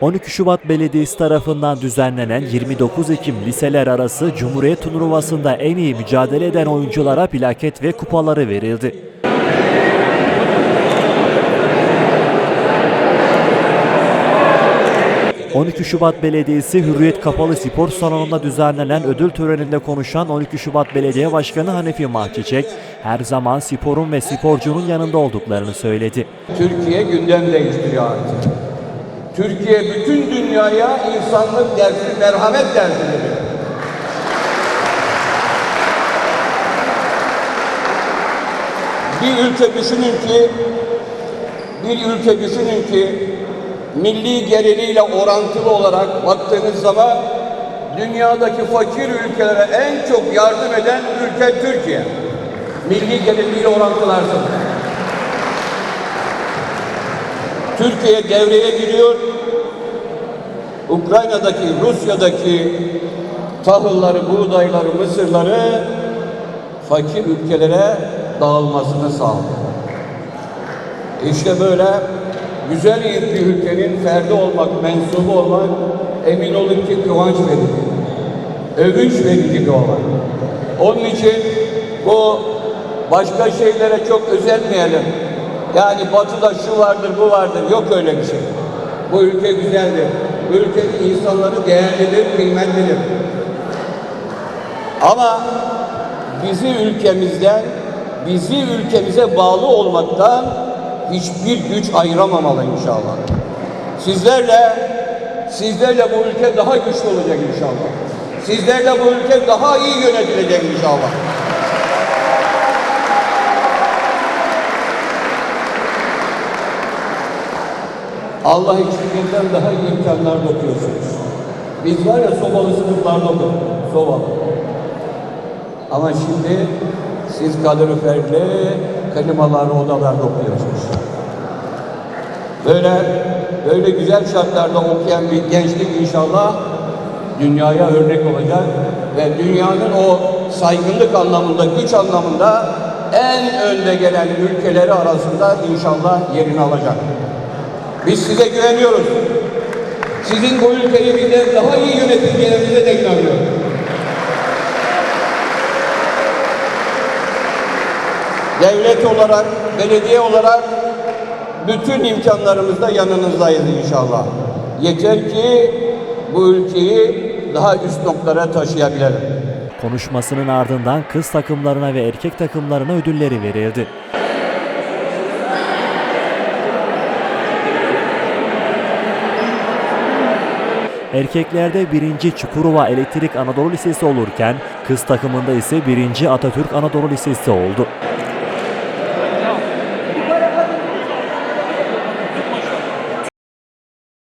12 Şubat Belediyesi tarafından düzenlenen 29 Ekim liseler arası Cumhuriyet Turnuvası'nda en iyi mücadele eden oyunculara plaket ve kupaları verildi. ...12 Şubat Belediyesi Hürriyet Kapalı Spor Salonu'nda düzenlenen ödül töreninde konuşan 12 Şubat Belediye Başkanı Hanefi Mahçiçek... ...her zaman sporun ve sporcunun yanında olduklarını söyledi. Türkiye gündem değiştiriyor artık. Türkiye bütün dünyaya insanlık dersi, merhamet dersi veriyor. Bir ülke düşünün ki, bir ülke düşünün ki, milli geliriyle orantılı olarak baktığınız zaman dünyadaki fakir ülkelere en çok yardım eden ülke Türkiye. Milli geliriyle orantılarsanız. Türkiye devreye giriyor. Ukrayna'daki, Rusya'daki tahılları, buğdayları, mısırları fakir ülkelere dağılmasını sağlıyor. İşte böyle güzel bir ülkenin ferdi olmak, mensubu olmak emin olun ki kıvanç verici, övünç verici bir olay. Onun için bu başka şeylere çok özenmeyelim. Yani batıda şu vardır, bu vardır. Yok öyle bir şey. Bu ülke güzeldir. Bu ülkenin insanları değerlidir, kıymetlidir. Ama bizi ülkemizden, bizi ülkemize bağlı olmaktan hiçbir güç ayıramamalı inşallah. Sizlerle, sizlerle bu ülke daha güçlü olacak inşallah. Sizlerle bu ülke daha iyi yönetilecek inşallah. Allah için bizden daha iyi imkanlar dokuyorsunuz. Biz var ya sobalı sınıflarda okuduk. Sobalı. Ama şimdi siz kaloriferli klimalarlı odalarda okuyorsunuz. Böyle böyle güzel şartlarda okuyan bir gençlik inşallah dünyaya örnek olacak ve dünyanın o saygınlık anlamında, güç anlamında en önde gelen ülkeleri arasında inşallah yerini alacak. Biz size güveniyoruz. Sizin bu ülkeyi bizden daha iyi yöneteceğinize de inanıyorum. Devlet olarak, belediye olarak bütün imkanlarımızda yanınızdayız inşallah. Yeter ki bu ülkeyi daha üst noktalara taşıyabilelim. Konuşmasının ardından kız takımlarına ve erkek takımlarına ödülleri verildi. Erkeklerde 1. Çukurova Elektrik Anadolu Lisesi olurken kız takımında ise 1. Atatürk Anadolu Lisesi oldu.